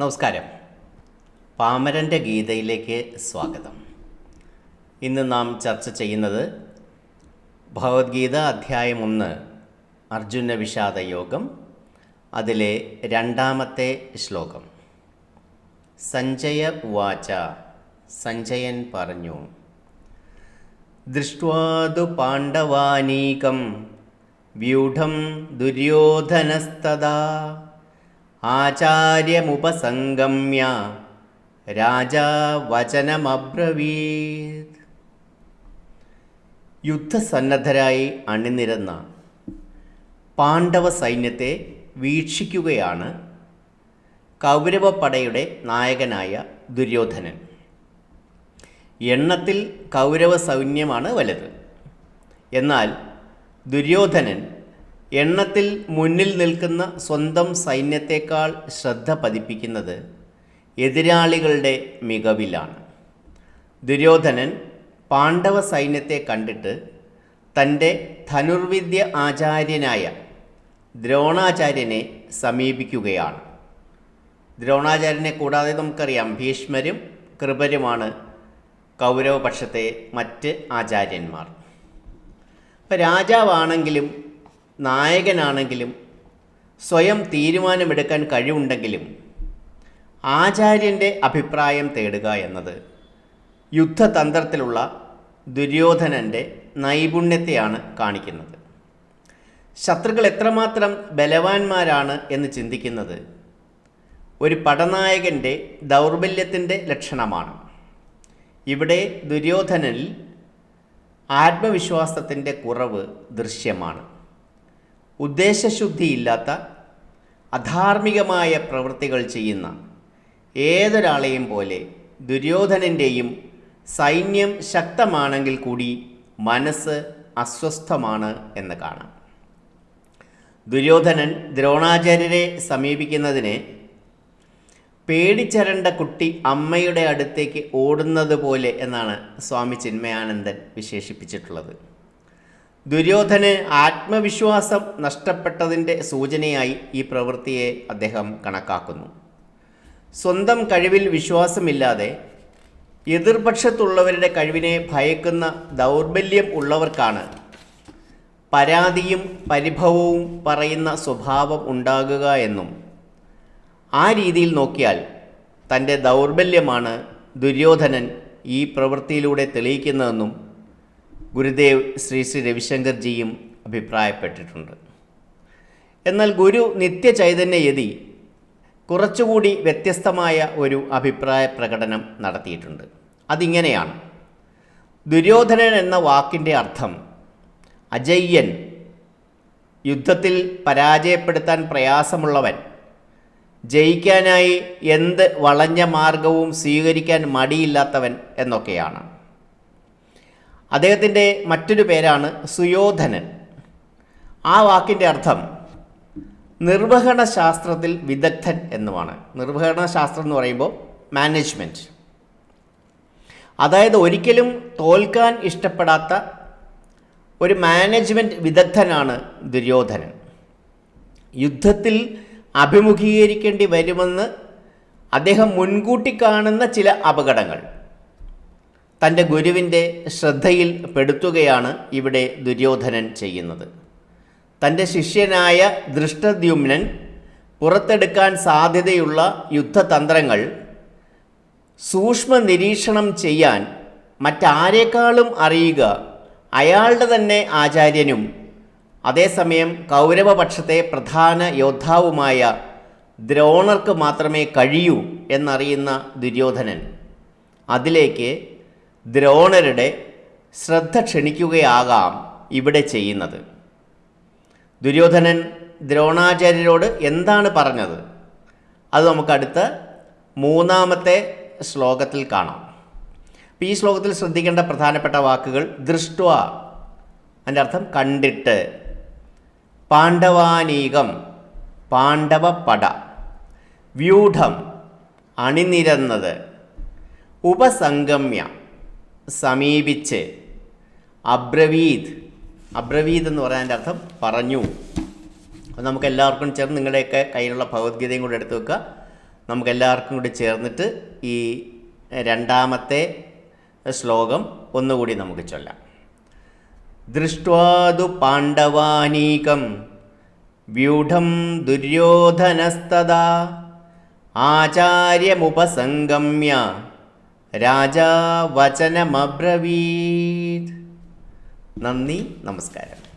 നമസ്കാരം. പാമരന്റെ ഗീതയിലേക്ക് സ്വാഗതം. ഇന്ന് നാം ചർച്ച ചെയ്യുന്നത് ഭഗവത്ഗീത അധ്യായം ഒന്ന് അർജുന വിഷാദ യോഗം അതിലെ രണ്ടാമത്തെ ശ്ലോകം. സഞ്ജയ ഉവാച സഞ്ജയൻ പറഞ്ഞു ദൃഷ്ട്വാതു പാണ്ഡവാനീകം വ്യൂഢം ദുര്യോധനസ്തദാ ആചാര്യമുപസംഗമ്യ രാജാ വചനമബ്രവീത് യുദ്ധസന്നദ്ധരായി അണിനിരന്ന പാണ്ഡവ സൈന്യത്തെ വീക്ഷിക്കുകയാണ് കൗരവപ്പടയുടെ നായകനായ ദുര്യോധനൻ. എണ്ണത്തിൽ കൗരവ സൈന്യമാണ് വലുത്. എന്നാൽ ദുര്യോധനൻ എണ്ണത്തിൽ മുന്നിൽ നിൽക്കുന്ന സ്വന്തം സൈന്യത്തെക്കാൾ ശ്രദ്ധ പതിപ്പിക്കുന്നത് എതിരാളികളുടെ മികവിലാണ്. ദുര്യോധനൻ പാണ്ഡവ സൈന്യത്തെ കണ്ടിട്ട് തന്റെ ധനുർവിദ്യ ആചാര്യനായ ദ്രോണാചാര്യനെ സമീപിക്കുകയാണ്. ദ്രോണാചാര്യനെ കൂടാതെ നമുക്കറിയാം ഭീഷ്മരും കൃപരുമാണ് കൗരവപക്ഷത്തെ മറ്റ് ആചാര്യന്മാർ. ഇപ്പം രാജാവാണെങ്കിലും നായകനാണെങ്കിലും സ്വയം തീരുമാനമെടുക്കാൻ കഴിവുണ്ടെങ്കിലും ആചാര്യന്റെ അഭിപ്രായം തേടുക എന്നത് യുദ്ധതന്ത്രത്തിലുള്ള ദുര്യോധനന്റെ നൈപുണ്യത്തെയാണ് കാണിക്കുന്നത്. ശത്രുക്കൾ എത്രമാത്രം ബലവാന്മാരാണ് എന്ന് ചിന്തിക്കുന്നത് ഒരു പടനായകന്റെ ദൗർബല്യത്തിന്റെ ലക്ഷണമാണ്. ഇവിടെ ദുര്യോധനനിൽ ആത്മവിശ്വാസത്തിന്റെ കുറവ് ദൃശ്യമാണ്. ഉദ്ദേശശുദ്ധിയില്ലാത്ത അധാർമികമായ പ്രവൃത്തികൾ ചെയ്യുന്ന ഏതൊരാളെയും പോലെ ദുര്യോധനന്റെയും സൈന്യം ശക്തമാണെങ്കിൽ കൂടി മനസ്സ് അസ്വസ്ഥമാണ് എന്ന് കാണാം. ദുര്യോധനൻ ദ്രോണാചാര്യരെ സമീപിക്കുന്നതിന് പേടിച്ചരണ്ട കുട്ടി അമ്മയുടെ അടുത്തേക്ക് ഓടുന്നത് പോലെ എന്നാണ് സ്വാമി ചിന്മയാനന്ദൻ വിശേഷിപ്പിച്ചിട്ടുള്ളത്. ദുര്യോധന് ആത്മവിശ്വാസം നഷ്ടപ്പെട്ടതിന്റെ സൂചനയായി ഈ പ്രവൃത്തിയെ അദ്ദേഹം കണക്കാക്കുന്നു. സ്വന്തം കഴിവിൽ വിശ്വാസമില്ലാതെ എതിർപക്ഷത്തുള്ളവരുടെ കഴിവിനെ ഭയക്കുന്ന ദൗർബല്യം ഉള്ളവർക്കാണ് പരാതിയും പരിഭവവും പറയുന്ന സ്വഭാവം ഉണ്ടാകുക എന്നും ആ രീതിയിൽ നോക്കിയാൽ തന്റെ ദൗർബല്യമാണ് ദുര്യോധനൻ ഈ പ്രവൃത്തിയിലൂടെ തെളിയിക്കുന്നതെന്നും ഗുരുദേവ് ശ്രീ ശ്രീ രവിശങ്കർജിയും അഭിപ്രായപ്പെട്ടിട്ടുണ്ട്. എന്നാൽ ഗുരു നിത്യചൈതന്യയതി കുറച്ചുകൂടി വ്യത്യസ്തമായ ഒരു അഭിപ്രായ പ്രകടനം നടത്തിയിട്ടുണ്ട്. അതിങ്ങനെയാണ്. ദുര്യോധനൻ എന്ന വാക്കിന്റെ അർത്ഥം അജയ്യൻ യുദ്ധത്തിൽ പരാജയപ്പെടുത്താൻ പ്രയാസമുള്ളവൻ ജയിക്കാനായി എന്ത് വളഞ്ഞ മാർഗവും സ്വീകരിക്കാൻ മടിയില്ലാത്തവൻ എന്നൊക്കെയാണ്. അദ്ദേഹത്തിന്റെ മറ്റൊരു പേരാണ് സുയോധനൻ. ആ വാക്കിന്റെ അർത്ഥം നിർവഹണ ശാസ്ത്രത്തിൽ വിദഗ്ധൻ എന്നുമാണ്. നിർവഹണ ശാസ്ത്രം എന്ന് പറയുമ്പോൾ മാനേജ്മെന്റ് അതായത് ഒരിക്കലും തോൽക്കാൻ ഇഷ്ടപ്പെടാത്ത ഒരു മാനേജ്മെന്റ് വിദഗ്ധനാണ് ദുര്യോധനൻ. യുദ്ധത്തിൽ അഭിമുഖീകരിക്കേണ്ടി വരുമെന്ന് അദ്ദേഹം മുൻകൂട്ടി കാണുന്ന ചില അപകടങ്ങൾ. തന്റെ ഗുരുവിന്റെ ശ്രദ്ധയിൽ പെടുത്തുകയാണ് ഇവിടെ ദുര്യോധനൻ ചെയ്യുന്നത്. തന്റെ ശിഷ്യനായ ദൃഷ്ടദ്യുമ്നൻ പുറത്തെടുക്കാൻ സാധ്യതയുള്ള യുദ്ധതന്ത്രങ്ങൾ സൂക്ഷ്മ നിരീക്ഷണം ചെയ്യാൻ മറ്റാരേക്കാളും അറിയുക അയാളുടെ തന്നെ ആചാര്യനും അതേസമയം കൗരവപക്ഷത്തെ പ്രധാന യോദ്ധാവുമായ ദ്രോണർക്ക് മാത്രമേ കഴിയൂ എന്നറിയുന്ന ദുര്യോധനൻ അതിലേക്ക് ദ്രോണരുടെ ശ്രദ്ധ ക്ഷണിക്കുകയാകാം ഇവിടെ ചെയ്യുന്നത്. ദുര്യോധനൻ ദ്രോണാചാര്യരോട് എന്താണ് പറഞ്ഞത്? അത് നമുക്ക് അടുത്ത മൂന്നാമത്തെ ശ്ലോകത്തിൽ കാണാം. അപ്പം ഈ ശ്ലോകത്തിൽ ശ്രദ്ധിക്കേണ്ട പ്രധാനപ്പെട്ട വാക്കുകൾ ദൃഷ്ട അതിന്റെ അർത്ഥം കണ്ടിട്ട്. പാണ്ഡവാനീകം പാണ്ഡവപ്പട വ്യൂഢം അണിനിരന്നത് ഉപസംഗമ്യ. സമീപിച്ച് അബ്രവീദ്. അബ്രവീദ് എന്ന് പറയാന്റെ അർത്ഥം പറഞ്ഞു. അപ്പോൾ നമുക്ക് എല്ലാവർക്കും ചേർന്ന് നിങ്ങളുടെയൊക്കെ കയ്യിലുള്ള ഭഗവത്ഗീതയും കൂടെ എടുത്തു വെക്കുക. നമുക്ക് എല്ലാവർക്കും കൂടി ചേർന്നിട്ട് ഈ രണ്ടാമത്തെ ശ്ലോകം ഒന്നുകൂടി നമുക്ക് ചൊല്ലാം. ദൃഷ്ട്വാതു പാണ്ഡവാനീകം വ്യൂഢം ദുര്യോധനസ്തദാ. ആചാര്യമുപസംഗമ്യ രാജാ വചനമബ്രവീത്. നന്ദി നമസ്കാരം.